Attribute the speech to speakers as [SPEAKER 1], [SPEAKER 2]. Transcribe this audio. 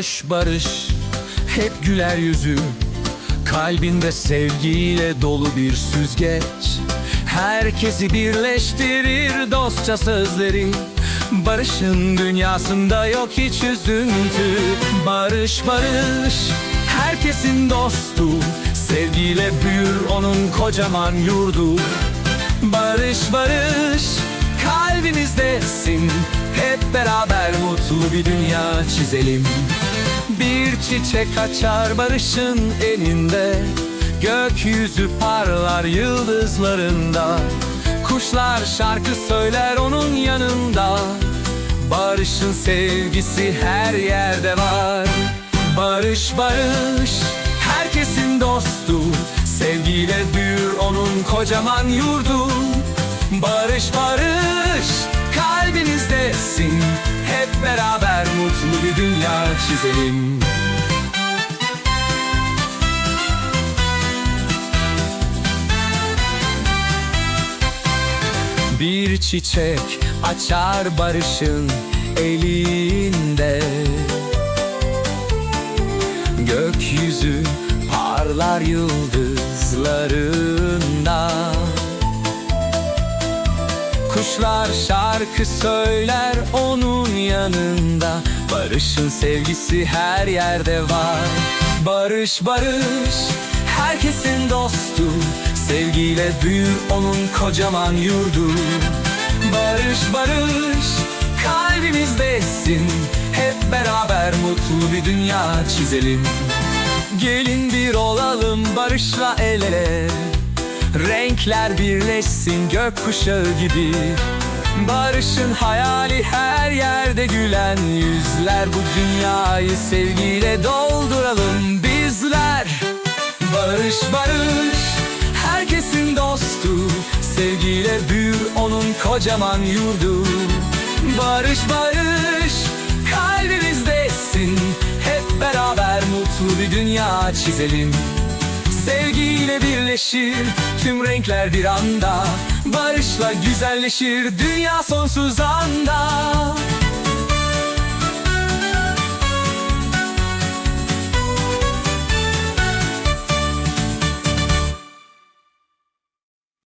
[SPEAKER 1] Barış barış. Hep güler yüzü. Kalbinde sevgiyle dolu bir süzgeç. Herkesi birleştirir dostça sözleri. Barışın dünyasında yok hiç üzüntü. Barış barış. Herkesin dostu. Sevgiyle büyür onun kocaman yurdu. Barış barış. Kalbimizdesin. Hep beraber mutlu bir dünya çizelim Bir çiçek açar barışın eninde. Gökyüzü parlar yıldızlarında. Kuşlar şarkı söyler onun yanında. Barışın sevgisi her yerde var. Barış barış herkesin dostu. Sevgiyle büyür onun kocaman yurdu. Barış barış kalbinizdesin. Hep beraber mutlu bir dünya çizelim. Bir çiçek açar barışın elinde. Gökyüzü parlar yıldızlarında şarkı söyler onun yanında. Barışın sevgisi her yerde var. Barış barış herkesin dostu. Sevgiyle büyür onun kocaman yurdu. Barış barış kalbimizdesin Hep beraber mutlu bir dünya çizelim. Gelin bir olalım barışla el ele. Renkler birleşsin gökkuşağı gibi Barışın hayali her yerde gülen yüzler Bu dünyayı sevgiyle dolduralım bizler. Barış barış herkesin dostu Sevgiyle büyür onun kocaman yurdu. Barış barış kalbimizdesin Hep beraber mutlu bir dünya çizelim. Sevgiyle birleşir tüm renkler bir anda Barışla güzelleşir dünya sonsuz anda